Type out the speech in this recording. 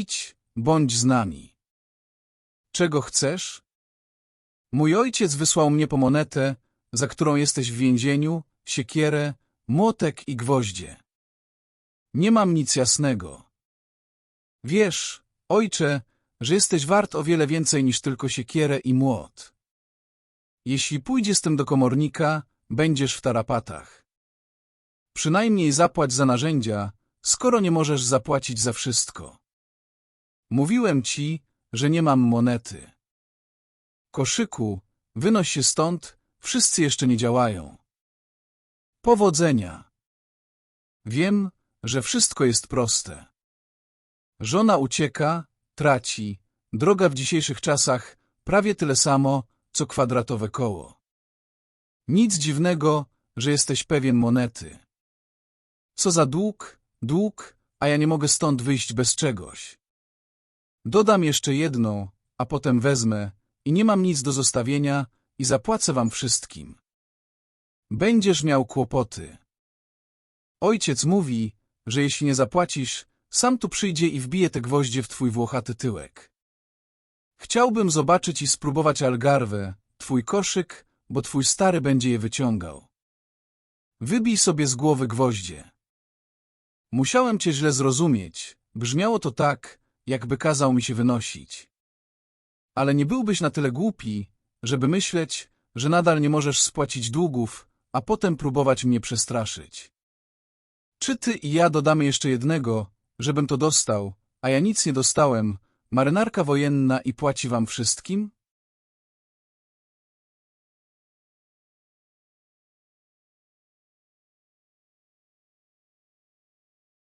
Idź, bądź z nami. Czego chcesz? Mój ojciec wysłał mnie po monetę, za którą jesteś w więzieniu, siekierę, młotek i gwoździe. Nie mam nic jasnego. Wiesz, ojcze, że jesteś wart o wiele więcej niż tylko siekierę i młot. Jeśli pójdziesz z tym do komornika, będziesz w tarapatach. Przynajmniej zapłać za narzędzia, skoro nie możesz zapłacić za wszystko. Mówiłem ci, że nie mam monety. Koszyku, wynoś się stąd, wszyscy jeszcze nie działają. Powodzenia. Wiem, że wszystko jest proste. Żona ucieka, traci, droga w dzisiejszych czasach prawie tyle samo, co kwadratowe koło. Nic dziwnego, że jesteś pewien monety. Co za dług, dług, a ja nie mogę stąd wyjść bez czegoś. Dodam jeszcze jedną, a potem wezmę i nie mam nic do zostawienia i zapłacę wam wszystkim. Będziesz miał kłopoty. Ojciec mówi, że jeśli nie zapłacisz, sam tu przyjdzie i wbije te gwoździe w twój włochaty tyłek. Chciałbym zobaczyć i spróbować algarwę, twój koszyk, bo twój stary będzie je wyciągał. Wybij sobie z głowy gwoździe. Musiałem cię źle zrozumieć. Brzmiało to tak, jakby kazał mi się wynosić. Ale nie byłbyś na tyle głupi, żeby myśleć, że nadal nie możesz spłacić długów, a potem próbować mnie przestraszyć. Czy ty i ja dodamy jeszcze jednego, żebym to dostał, a ja nic nie dostałem, marynarka wojenna i płaci wam wszystkim?